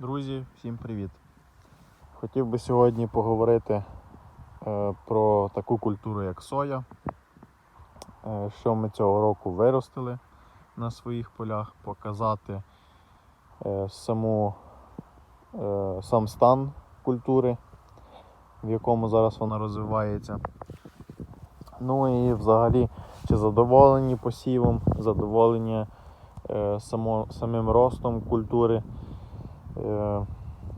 Друзі, всім привіт! Хотів би сьогодні поговорити е, про таку культуру, як соя, е, що ми цього року виростили на своїх полях, показати е, саму, е, сам стан культури, в якому зараз вона розвивається. Ну і взагалі, чи задоволені посівом, задоволені е, само, самим ростом культури. Е,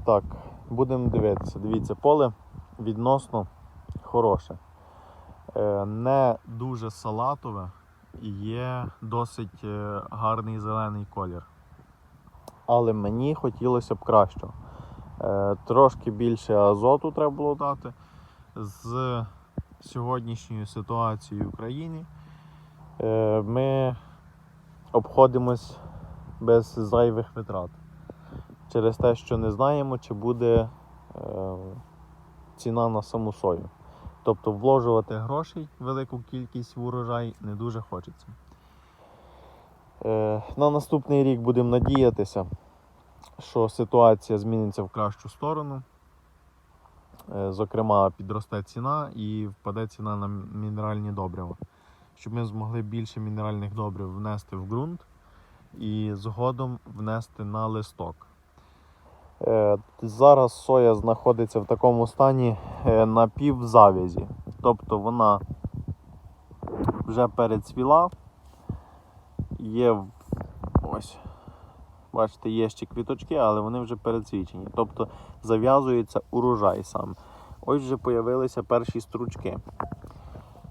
так, будемо дивитися. Дивіться, поле відносно хороше. Е, не дуже салатове і є досить е, гарний зелений колір. Але мені хотілося б кращого. Трошки більше азоту треба було дати. З сьогоднішньою ситуацією в Україні е, ми обходимось без зайвих витрат через те, що не знаємо, чи буде е, ціна на саму сою. Тобто вложувати грошей, велику кількість в урожай не дуже хочеться. Е, на наступний рік будемо надіятися, що ситуація зміниться в кращу сторону. Е, зокрема, підросте ціна і впаде ціна на мінеральні добрива, щоб ми змогли більше мінеральних добрив внести в ґрунт і згодом внести на листок. Е, Зараз соя знаходиться в такому стані е, напівзавязі. Тобто вона вже перецвіла. Є ось, бачите, є ще квіточки, але вони вже перецвічені. Тобто зав'язується урожай сам. Ось вже появилися перші стручки.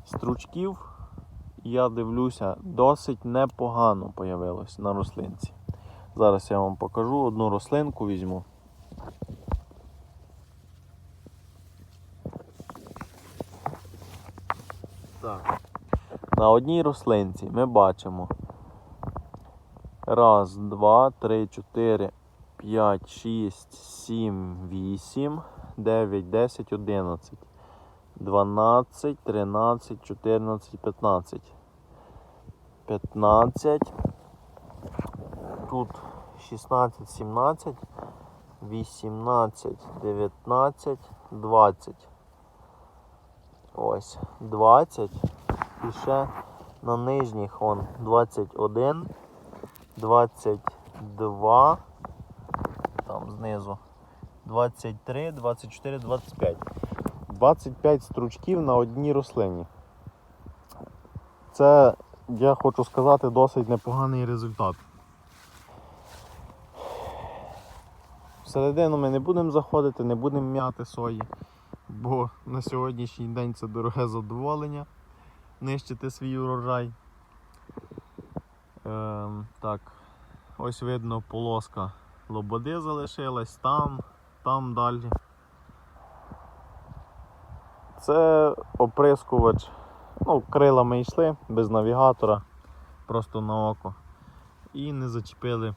Стручків, я дивлюся, досить непогано появилось на рослинці. Зараз я вам покажу одну рослинку візьму. На одній рослинці ми бачимо. Раз, два, три, чотири, п'ять, шість, сім, вісім, дев'ять, десять, одинадцять. 12, 13, 14, 15. 15. Тут 16, 17, 18, 19, 20. Ось 20. І ще на нижніх он 21, 22. Там знизу. 23, 24, 25. 25 стручків на одній рослині. Це, я хочу сказати, досить непоганий результат. Всередину ми не будемо заходити, не будемо м'яти сої, бо на сьогоднішній день це дороге задоволення нищити свій урожай. Ем, так, ось видно полоска лободи залишилась там, там далі. Це оприскувач. Ну, крилами йшли без навігатора, просто на око. І не зачепили,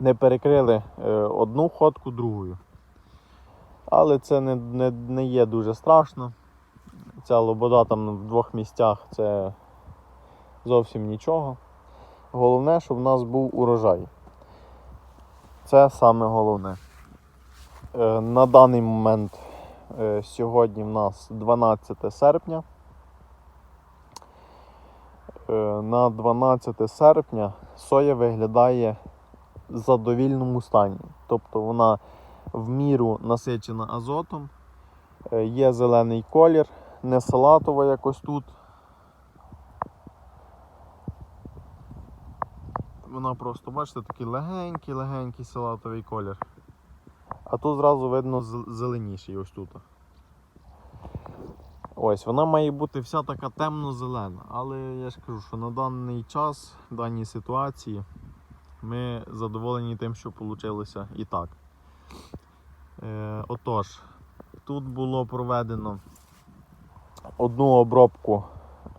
не перекрили е, одну ходку другою. Але це не, не, не є дуже страшно. Ця лобода там в двох місцях це зовсім нічого. Головне, щоб в нас був урожай. Це саме головне. Е, На даний момент Е, Сьогодні в нас 12 серпня. Е, На 12 серпня соя виглядає в задовільному стані. Тобто вона в міру насичена азотом, є зелений колір, не салатова якось тут. Вона просто, бачите, такий легенький-легенький салатовий колір. А тут зразу видно зеленіший ось тут. Ось, вона має бути вся така темно-зелена. Але я ж кажу, що на даний час, в даній ситуації, ми задоволені тим, що вийшло і так. Е, отож, тут було проведено одну обробку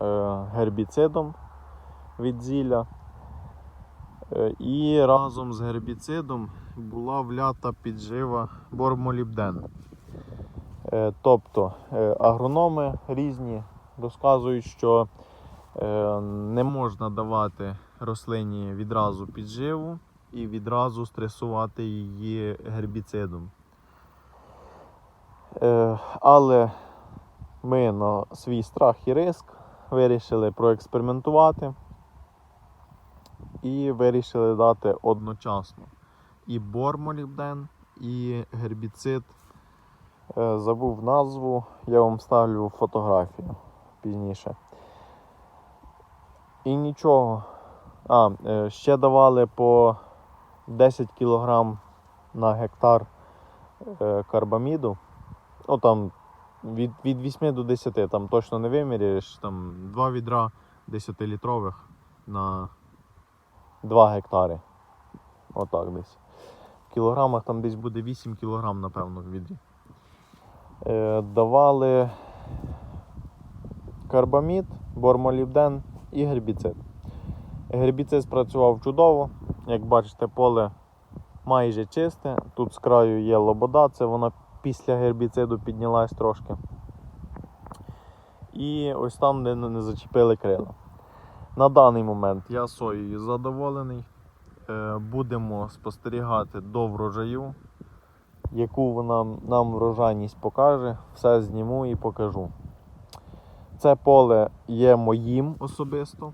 е, гербіцидом від зілля. Е, І разом з гербіцидом була влята піджива бормолібден. Е, Тобто агрономи різні розказують, що не можна давати рослині відразу підживу і відразу стресувати її гербіцидом. Але ми на свій страх і риск вирішили проекспериментувати і вирішили дати одночасно і бормолібден, і гербіцид. Е, Забув назву, я вам ставлю фотографію пізніше. І нічого. А, е, ще давали по 10 кг на гектар е, карбаміду. Ну там від, від 8 до 10, там точно не виміряєш, там 2 відра 10-літрових на 2 гектари. Отак десь. В кілограмах там десь буде 8 кілограм, напевно, в відрі. Е, давали карбамід, бормолібден і гербіцид. Гербіцид спрацював чудово. Як бачите, поле майже чисте. Тут з краю є лобода, це вона після гербіциду піднялась трошки. І ось там, де не зачепили крила. На даний момент я соєю задоволений. Е, Будемо спостерігати до врожаю, яку вона нам врожайність покаже, все зніму і покажу. Це поле є моїм особисто.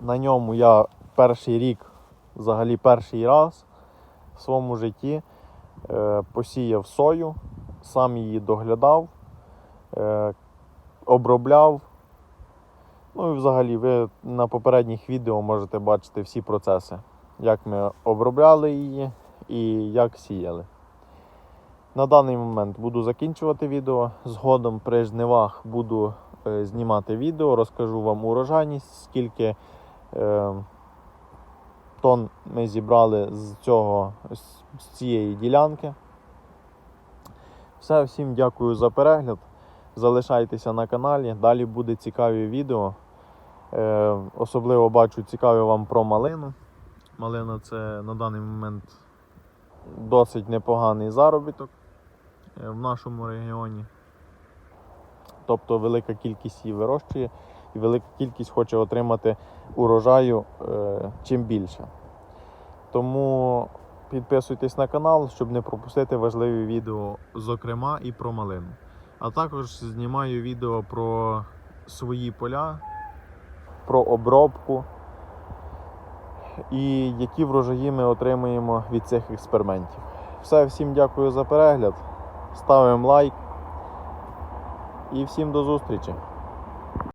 На ньому я перший рік, взагалі перший раз в своєму житті посіяв сою, сам її доглядав, е, обробляв. Ну і взагалі ви на попередніх відео можете бачити всі процеси, як ми обробляли її і як сіяли. На даний момент буду закінчувати відео. Згодом при жнивах буду е, знімати відео, розкажу вам урожайність, скільки е, тонн ми зібрали з, цього, з- цієї ділянки. Все, всім дякую за перегляд. Залишайтеся на каналі, далі буде цікаві відео. Е, особливо бачу цікаві вам про малину. Малина це на даний момент досить непоганий заробіток е, в нашому регіоні. Тобто велика кількість її вирощує і велика кількість хоче отримати урожаю е, чим більше. Тому підписуйтесь на канал, щоб не пропустити важливі відео, зокрема і про малину. А також знімаю відео про свої поля, про обробку і які врожаї ми отримуємо від цих експериментів. Все, всім дякую за перегляд. Ставимо лайк і всім до зустрічі!